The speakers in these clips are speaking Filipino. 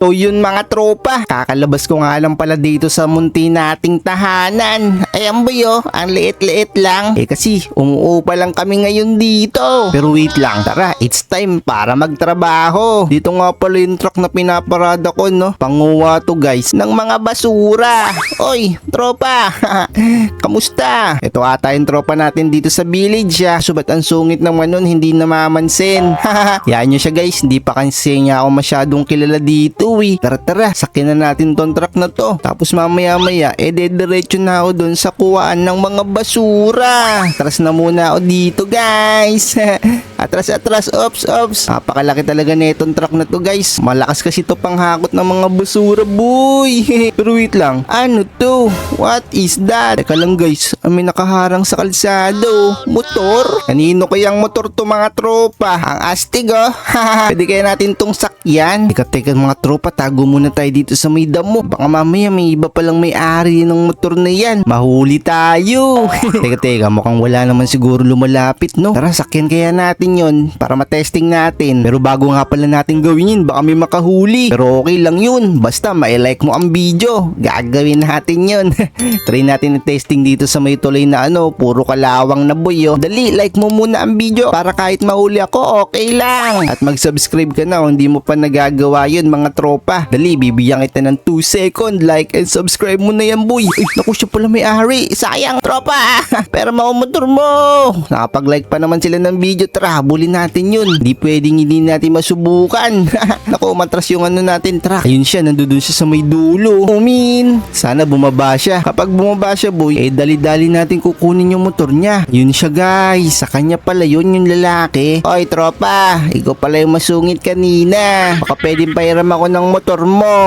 So yun mga tropa, kakalabas ko nga lang pala dito sa munti nating tahanan. Ayan ba yo, ang liit-liit lang. Eh kasi umuupa lang kami ngayon dito. Pero wait lang, tara, it's time para magtrabaho. Dito nga pala yung truck na pinaparada ko no, panguwa to guys, ng mga basura. Oy, tropa, kamusta? Ito ata yung tropa natin dito sa village ah. Subat ang sungit naman nun, hindi namamansin. Yan nyo siya guys, hindi pa kasi niya ako masyadong kilala dito eh. Tara tara, sakin na natin tong truck na to. Tapos mamaya maya, eh dediretso na ako doon sa kuwaan ng mga basura. Atras na muna ako dito guys. atras atras, ops ops. Napakalaki talaga na itong truck na to guys. Malakas kasi to panghakot ng mga basura boy. Pero wait lang, ano to? What is that? Teka lang guys, may nakaharang sa kalsado. Motor? Kanino kayang motor to mga tropa? Ang astig oh. Pwede kaya natin tong sakyan? Teka teka mga tropa, tago muna tayo dito sa may damo. Baka mamaya may iba palang may-ari ng motor na yan. Mahuli tayo. teka teka, mukhang wala naman siguro lumalapit no. Tara, sakyan kaya natin yon para matesting natin. Pero bago nga pala natin gawin yun, baka may makahuli. Pero okay lang yun. Basta ma-like mo ang video. Gagawin natin yun. Try natin i-testing dito sa may tuloy na ano, puro kalawang na boy oh. Dali, like mo muna ang video para kahit mahuli ako, okay lang. At mag-subscribe ka na kung hindi mo pa nagagawa yun mga tropa. Dali, bibigyan kita ng 2 second like and subscribe mo na yan boy. Ay, naku siya pala may ari. Sayang tropa. Pero maumotor mo. Nakapag-like pa naman sila ng video. Tara, habulin natin yun. Hindi pwedeng hindi natin masubukan. naku, matras yung ano natin. Tara, ayun siya, nandun siya sa may dulo. Umin. Sana bumaba siya. Kapag bumaba siya boy, eh dali-dali natin kukunin yung motor niya. Yun siya guys. Sa kanya pala yun yung lalaki. Oy tropa, ikaw pala yung masungit kanina. Baka pwedeng pairam ako ng motor mo.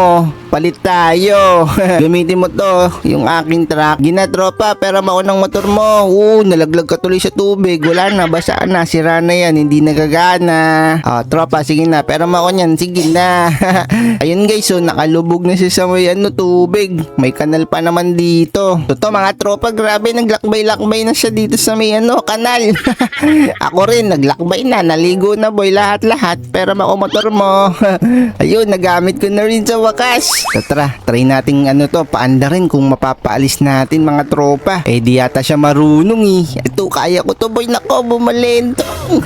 Palit tayo. Gamitin mo to, yung aking truck. Gina tropa, pera ako ng motor mo. Oo, nalaglag ka tuloy sa tubig. Wala na, basa na, sira na yan, hindi nagagana. Ah, tropa, sige na, pera ako niyan, sige na. Ayun guys, so nakalubog na siya sa ano, tubig. May kanal pa naman dito. Totoo mga tropa, grabe, naglakbay-lakbay na siya dito sa may ano, kanal. Ako rin, naglakbay na, naligo na boy, lahat-lahat. Pero ako motor mo. Ayun, nagamit ko na rin sa wakas. So, Tara, try nating ano to, paanda rin kung mapapaalis natin mga tropa. Eh di yata siya marunong eh. Ito, kaya ko to boy, nako, bumalento.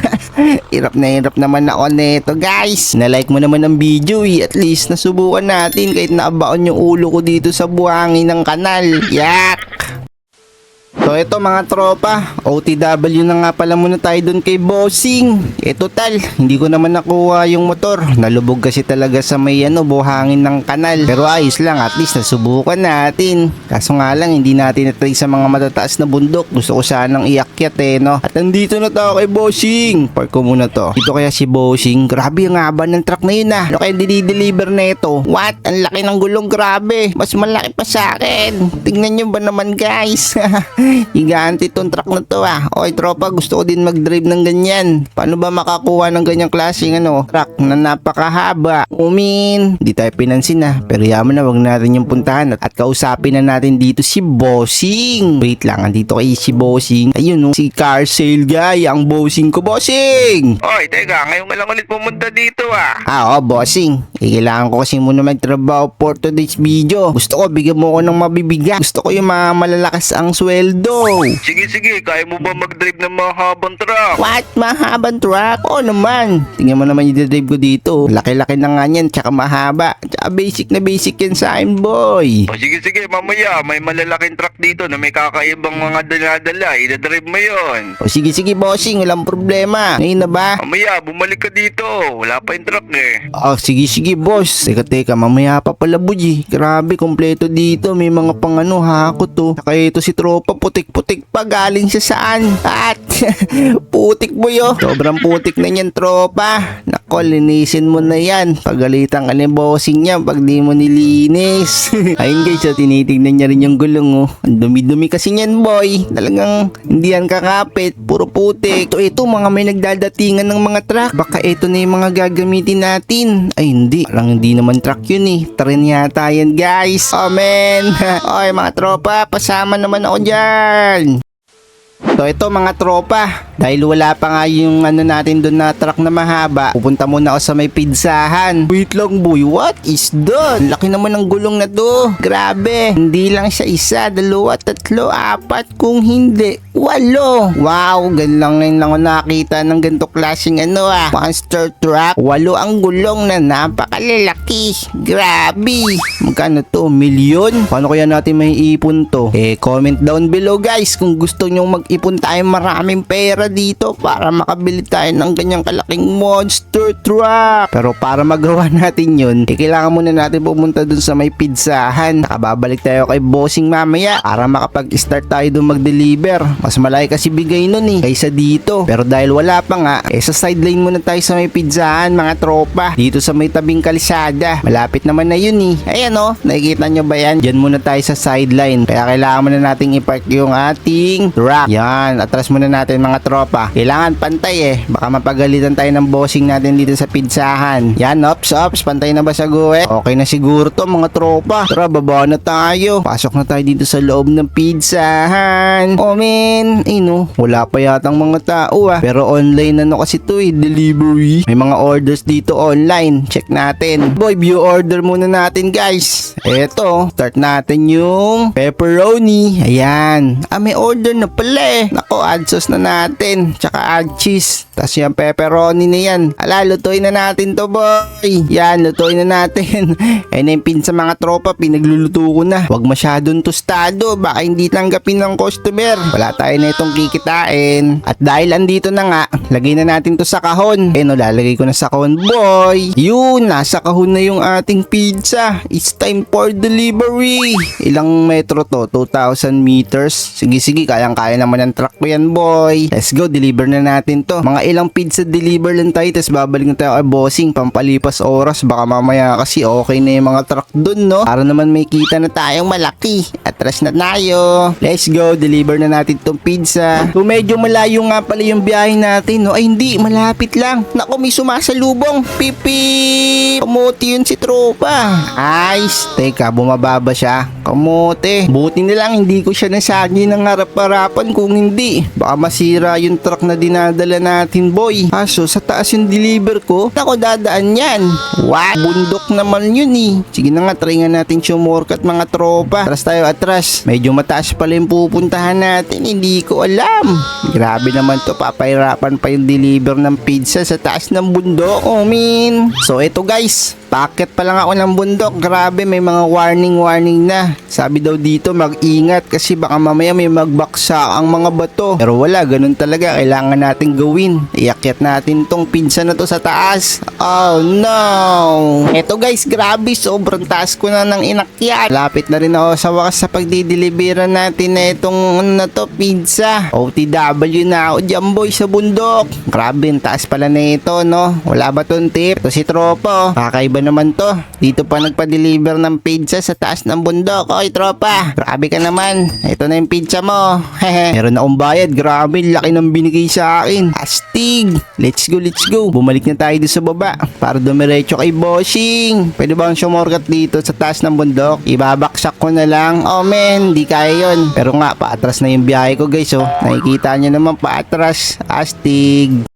hirap na hirap naman ako neto guys. Na-like mo naman ang video eh. At least nasubukan natin kahit naabaon yung ulo ko dito sa buhangin ng kanal. Yak! So ito mga tropa, OTW na nga pala muna tayo doon kay Bossing. Eh total, hindi ko naman nakuha yung motor. Nalubog kasi talaga sa may ano, buhangin ng kanal. Pero ayos lang, at least nasubukan natin. Kaso nga lang, hindi natin na-try sa mga matataas na bundok. Gusto ko sanang iakyat eh, no? At nandito na tayo kay Bossing. Park ko muna to. Ito kaya si Bossing. Grabe ang haba ng truck na yun ah. Ano kaya dinideliver na ito? What? Ang laki ng gulong, grabe. Mas malaki pa sa akin. Tingnan nyo ba naman guys? Gigante tong truck na to ah. Oy tropa, gusto ko din mag-drive ng ganyan. Paano ba makakuha ng ganyang klaseng ano, truck na napakahaba? Umin. Di tayo pinansin ah. Pero yaman na, wag natin yung puntahan at, at kausapin na natin dito si Bossing. Wait lang, andito kay si Bossing. Ayun no, si car sale guy, ang Bossing ko. Bossing! Oy, teka, ngayon ka lang ulit pumunta dito ah. Ah, oo, bossing. Eh, kailangan ko kasi muna magtrabaho for today's video. Gusto ko, bigyan mo ko ng mabibigat. Gusto ko yung mga malalakas ang sweldo. Sige, sige, kaya mo ba mag-drive ng mahabang truck? What? Mahabang truck? Oo naman. Tingnan mo naman yung drive ko dito. Laki-laki na nga yan, tsaka mahaba. Tsaka basic na basic yan sa akin, boy. O sige, sige, mamaya, may malalaking truck dito na may kakaibang mga dala-dala. Ida-drive mo yon. O sige, sige, bossing. Walang problema. Ngayon na ba? Mamaya, bumalik ka dito. Wala pa yung truck eh. Oh, sige, sige, boss. Teka, teka, mamaya pa pala, buji. Grabe, kompleto dito. May mga pang ano, hakot to. Saka ito si tropa, putik-putik pa. Galing siya saan? At, putik mo yo. Sobrang putik na yan, tropa. Nako, linisin mo na yan. Pagalitan ka ni bossing niya pag di mo nilinis. Ayun guys, so, tinitignan niya rin yung gulong, oh. Ang dumi-dumi kasi niyan, boy. Talagang hindi yan kakapit. Puro putik. Ito, ito, mga may nagdadatingan ng mga truck. Baka ito na yung mga gagamitin natin. Ay, hindi. Parang hindi naman truck yun eh. Tren yata yan, guys. Man. Oy, mga tropa, pasama naman ako dyan. Bye! So ito mga tropa, dahil wala pa nga yung ano natin doon na truck na mahaba, pupunta muna ako sa may pizzahan. Wait lang boy, what is that? Laki naman ng gulong na to. Grabe, hindi lang siya isa, dalawa, tatlo, apat, kung hindi, walo. Wow, gan lang ako nakita ng ganito klaseng ano ah, monster truck. Walo ang gulong na napakalalaki. Grabe. Magkano to? Milyon? Paano kaya natin may ipon to? Eh, comment down below guys kung gusto nyong mag-ipon tayo maraming pera dito para makabili tayo ng ganyang kalaking monster truck. Pero para magawa natin yun, eh, kailangan muna natin pumunta dun sa may pizzahan. Nakababalik tayo kay bossing mamaya para makapag-start tayo dun mag-deliver. Mas malaki kasi bigay nun eh, kaysa dito. Pero dahil wala pa nga, eh sa sideline muna tayo sa may pizzahan mga tropa. Dito sa may tabing kalisada. Malapit naman na yun eh. Ayan oh, nakikita nyo ba yan? Diyan muna tayo sa sideline. Kaya kailangan muna nating ipark yung ating truck. Yan, atras muna natin mga tropa. Kailangan pantay eh. Baka mapagalitan tayo ng bossing natin dito sa pizzahan. Yan, ops, ops. Pantay na ba sa guwe? Okay na siguro to mga tropa. Tara, baba na tayo. Pasok na tayo dito sa loob ng pizzahan. Oh man, eh no, wala pa yatang mga tao ah. Pero online ano kasi to eh, delivery. May mga orders dito online. Check natin. Boy, view order muna natin guys. Eto, start natin yung pepperoni. Ayan. Ah, may order na pala eh. Nako, add na natin. Tsaka add cheese. Tapos yung pepperoni na yan. Ala, lutuin na natin to boy. Yan, lutuin na natin. eh, na yung pin sa mga tropa, pinagluluto ko na. Huwag masyadong tostado. Baka hindi tanggapin ng customer. Wala tayo na itong kikitain. At dahil andito na nga, lagay na natin to sa kahon. Eh, no, lalagay ko na sa kahon, boy. Yun, nasa kahon na yung ating pizza. It's time for delivery. Ilang metro to? 2,000 meters. Sige, sige, kayang-kaya naman ng truck ko yan, boy. Let's go, deliver na natin to. Mga ilang pizza deliver lang tayo, tapos babalik na tayo kay bossing, pampalipas oras. Baka mamaya kasi okay na yung mga truck dun, no? Para naman may kita na tayong malaki. Atras na tayo. Let's go, deliver na natin tong pizza. Kung medyo malayo nga pala yung biyahe natin, no? Ay, hindi, malapit lang. Naku, may sumasalubong. Pipi! Kamuti yun si tropa. Ice. Teka, bumababa siya. Kamote. Buti na lang hindi ko siya nasagi ng harap-harapan kung hindi. Baka masira yung truck na dinadala natin, boy. Kaso, sa taas yung deliver ko, ako dadaan yan. What? Bundok naman yun eh. Sige na nga, try nga natin sumorkat mga tropa. Atras tayo, atras. Medyo mataas pala yung pupuntahan natin. Hindi ko alam. Grabe naman to, papahirapan pa yung deliver ng pizza sa taas ng bundok. Oh, min. So, eto guys. Packet pa lang ako ng bundok. Grabe, may mga warning-warning na. Sabi daw dito, mag-ingat kasi baka mamaya may magbaksa ang mga bato. Pero wala, ganun talaga. Kailangan natin gawin. Iakyat natin tong pinsa na to sa taas. Oh no! Eto guys, grabe. Sobrang taas ko na ng inakyat. Lapit na rin ako sa wakas sa pagdideliveran natin na itong ano na to, pizza. OTW na ako dyan boy sa bundok. Grabe, taas pala na ito, no? Wala ba tong tip? Ito si Tropo. Kakaiba naman to. Dito pa nagpa-deliver ng pizza sa taas ng bundok. Oy, Tropa. Grabe ka naman. Ito na yung pizza mo. Hehe. Meron akong bayad. Grabe, laki ng binigay sa akin. Astig. Let's go, let's go. Bumalik na tayo dito sa baba. Para dumiretso kay Bossing. Pwede ba ang sumorkat dito sa taas ng bundok? Ibabaksak ko na lang. Oh, man. Di kaya yun. Pero nga, paatras na yung biyahe ko, guys. Oh. Nakikita nyo naman paatras. Astig.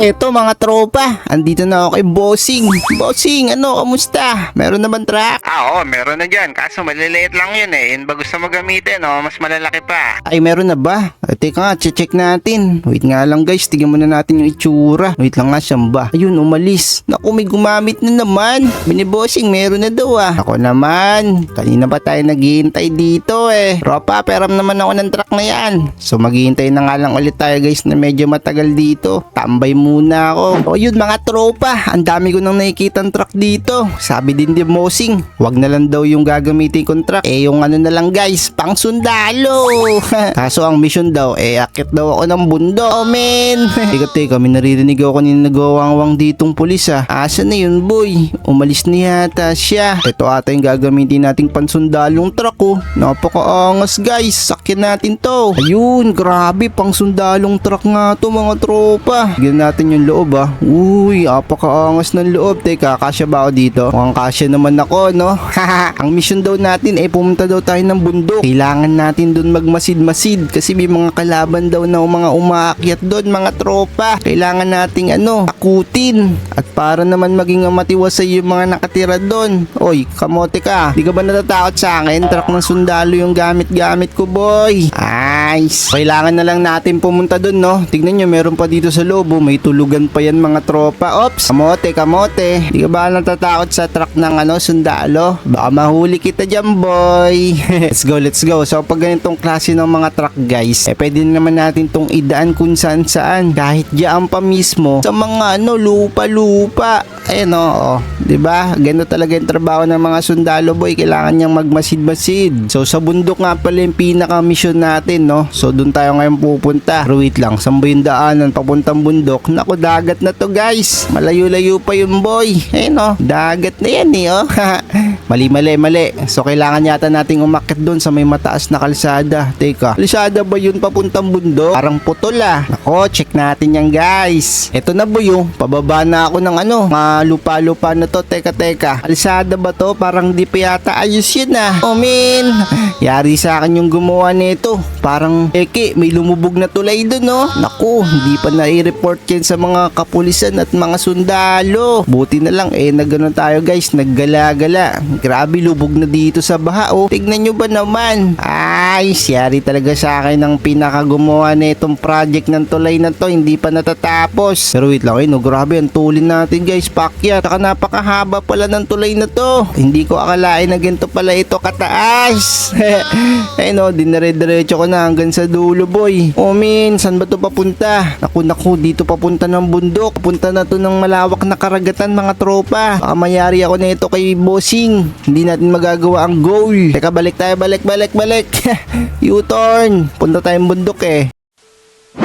Eto mga tropa, andito na ako kay Bossing. Bossing, ano, kamusta? Meron naman truck? Ah, oo, meron na dyan. Kaso maliliit lang yun eh. Yun ba gusto mo gamitin, oh? Mas malalaki pa. Ay, meron na ba? Eh, teka nga, check natin. Wait nga lang guys, tingnan muna natin yung itsura. Wait lang nga, siyang ba? Ayun, umalis. Naku, may gumamit na naman. Binibossing, meron na daw ah. Ako naman, kanina pa tayo naghihintay dito eh. Tropa, peram naman ako ng truck na yan. So maghihintay na nga lang ulit tayo guys na medyo matagal dito. Tambay muna ako. O yun mga tropa, ang dami ko nang nakikita truck dito. Sabi din ni Bossing, wag na lang daw yung gagamitin kong truck. Eh yung ano na lang guys, pang sundalo. Kaso ang mission daw, eh akit daw ako ng bundok. Oh men. teka teka, may naririnig ako kanina nagawang ditong pulis ah. Asa na yun boy? Umalis na yata siya. Ito ata yung gagamitin nating pansundalong truck oh. Napakaangas guys, sakyan natin to. Ayun, grabe, pang sundalong truck nga to mga tropa. Bigyan natin natin yung loob ah. Uy, apakaangas ng loob. Teka, kasya ba ako dito? Mukhang kasya naman ako, no? Ang mission daw natin ay pumunta daw tayo ng bundok. Kailangan natin doon magmasid-masid kasi may mga kalaban daw na mga umaakyat doon, mga tropa. Kailangan nating ano, takutin. At para naman maging matiwasay yung mga nakatira doon. Oy, kamote ka. Di ka ba natatakot sa akin? Truck ng sundalo yung gamit-gamit ko, boy. Nice. Kailangan na lang natin pumunta doon, no? Tignan nyo, meron pa dito sa lobo. May tulugan pa yan, mga tropa. Ops, kamote, kamote. Di ka ba natatakot sa truck ng ano, sundalo? Baka mahuli kita dyan, boy. let's go, let's go. So, pag ganitong klase ng mga truck, guys, eh, pwede naman natin tong idaan kung saan saan. Kahit diyan pa mismo sa mga ano, lupa-lupa. Ayan o, oh, di ba? Ganito talaga yung trabaho ng mga sundalo boy. Kailangan niyang magmasid-masid. So sa bundok nga pala yung pinaka-mission natin, no? So doon tayo ngayon pupunta. Pero wait lang, saan ba daanan papuntang bundok? Naku, dagat na to guys. Malayo-layo pa yung boy. Ayan o, dagat na yan eh, oh. mali, mali, mali. So kailangan yata nating umakit doon sa may mataas na kalsada. Teka, kalsada ba yun papuntang bundok? Parang putol ah. Nako, check natin yan guys. Ito na boy, oh. Pababa na ako ng ano, lupa-lupa na to. Teka, teka. Kalsada ba to? Parang di pa yata ayos yun ah. Oh man, yari sa akin yung gumawa nito. Parang, eke, may lumubog na tulay dun, no? Naku, hindi pa na-report yan sa mga kapulisan at mga sundalo. Buti na lang, eh, nagano tayo guys, naggala-gala. Grabe, lubog na dito sa baha, oh. Tignan nyo ba naman? Ay, siyari talaga sa akin ng pinakagumawa na itong project ng tulay na to. Hindi pa natatapos. Pero wait lang, eh, no, grabe, ang tulin natin guys, pakyat. Saka napakahaba pala ng tulay na to. Hindi ko akalain na ganito pala ito kataas. eh no, dinare-diretso ko na hanggang sa dulo boy. O min, saan ba to papunta? Naku naku, dito papunta ng bundok. Papunta na to ng malawak na karagatan mga tropa. Baka mayari ako na ito kay bossing. Hindi natin magagawa ang goal. Teka, balik tayo, balik, balik, balik. U-turn. Punta tayong bundok eh.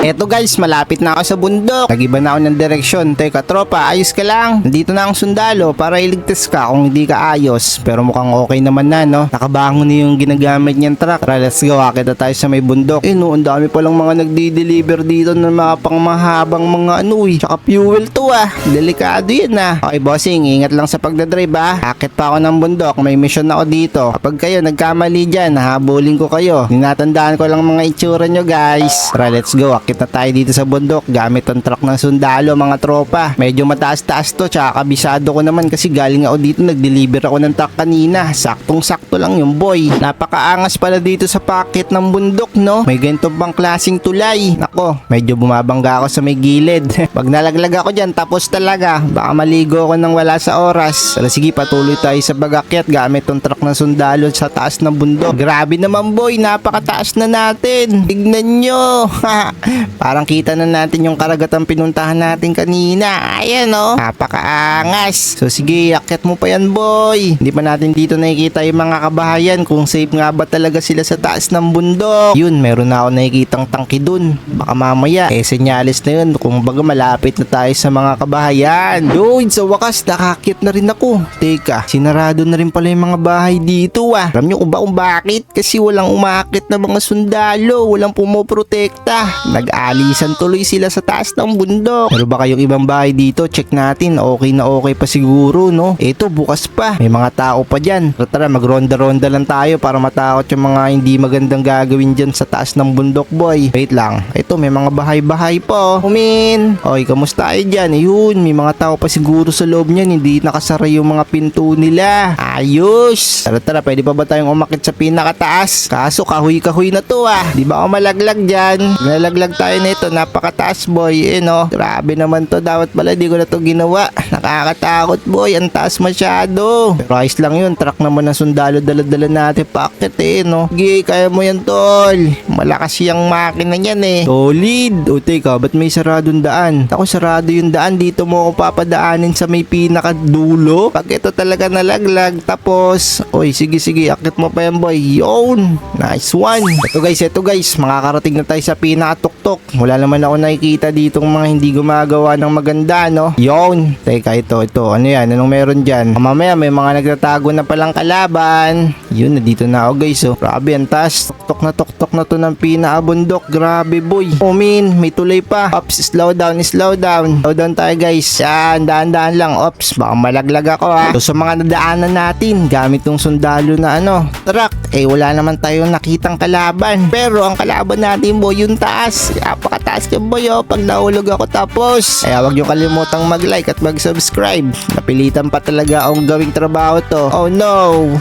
Eto guys, malapit na ako sa bundok. Nagiba na ako ng direksyon. Teka tropa, ayos ka lang. Nandito na ang sundalo para iligtas ka kung hindi ka ayos. Pero mukhang okay naman na no. Nakabangon na yung ginagamit niyang truck. Tara, let's go. Akit na tayo sa may bundok. Eh no, ang dami palang mga nagdi-deliver dito ng mga pangmahabang mga ano eh. Tsaka fuel to ah. Delikado yan ah. Okay bossing, ingat lang sa pagdadrive ah. Akit pa ako ng bundok. May mission ako dito. Kapag kayo nagkamali dyan, hahabulin ko kayo. Ninatandaan ko lang mga itsura nyo guys. Tara, let's go. Akit na tayo dito sa bundok gamit ang truck ng sundalo mga tropa. Medyo mataas-taas to tsaka kabisado ko naman kasi galing ako dito nag-deliver ako ng truck kanina. Saktong-sakto lang yung boy. Napakaangas pala dito sa packet ng bundok no. May ganito pang klaseng tulay. Nako, medyo bumabangga ako sa may gilid. Pag nalaglag ako dyan tapos talaga. Baka maligo ako nang wala sa oras. Pero sige patuloy tayo sa bagakyat gamit tong truck ng sundalo sa taas ng bundok. Grabe naman boy, napakataas na natin. Tignan nyo. Parang kita na natin yung karagatang pinuntahan natin kanina. Ayan oh. Napakaangas. So sige, akit mo pa yan boy. Hindi pa natin dito nakikita yung mga kabahayan kung safe nga ba talaga sila sa taas ng bundok. Yun, meron na ako nakikitang tangki dun. Baka mamaya, eh senyalis na yun kung baga malapit na tayo sa mga kabahayan. Yun, sa wakas, nakakit na rin ako. Teka, sinarado na rin pala yung mga bahay dito ah. Alam nyo kung ba kung bakit? Kasi walang umakit na mga sundalo, walang pumoprotekta. Nag-alisan tuloy sila sa taas ng bundok. Pero baka yung ibang bahay dito, check natin. Okay na okay pa siguro, no? Ito, bukas pa. May mga tao pa dyan. Tara, tara, magronda-ronda lang tayo para matakot yung mga hindi magandang gagawin dyan sa taas ng bundok, boy. Wait lang. Ito, may mga bahay-bahay pa, oh. Umin. Oy, kamusta kayo dyan? Ayun, may mga tao pa siguro sa loob niyan. Hindi nakasara yung mga pinto nila. Ayos. Tara, tara, pwede pa ba tayong umakit sa pinakataas? Kaso, kahoy-kahoy na to, ah. Di ba ako malaglag dyan? Nalaglag tayo nito. Napakataas, boy. Eh, no? Grabe naman to. Dapat pala di ko na to ginawa. Nakakatakot, boy. Ang taas masyado. Pero ayos lang yun. Truck naman ng sundalo dala-dala natin. Pakit, eh, no? Sige, kaya mo yan, tol. Malakas yung makina niyan, eh. Solid. O, teka, ba't may saradong daan? Ako, sarado yung daan. Dito mo ako papadaanin sa may pinakadulo. Pag ito talaga nalaglag. Tapos, oy, sige, sige. Akit mo pa yan, boy. Yun. Nice one. Ito, guys. Ito, guys. Makakarating na tayo sa pinakatok tok. Wala naman ako nakikita ditong mga hindi gumagawa ng maganda, no? Yon. Teka, ito, ito. Ano yan? Anong meron dyan? Mamaya may mga nagtatago na palang kalaban. Yun, nandito na ako guys, oh. Grabe, ang taas. Tok na tok-tok na to ng pinaabundok. Grabe, boy. Oh, min, may tuloy pa. Ops, slow down, slow down. Slow down tayo, guys. Yan, daan-daan lang. Ops, baka malaglag ako, ha. So, sa mga nadaanan natin, gamit tong sundalo na ano, truck, eh, wala naman tayong nakitang kalaban. Pero, ang kalaban natin, boy, yung taas. Napakataas ka, boy, oh. Pag nahulog ako tapos. Kaya, wag nyo kalimutang mag-like at mag-subscribe. Napilitan pa talaga akong gawing trabaho to. Oh, no.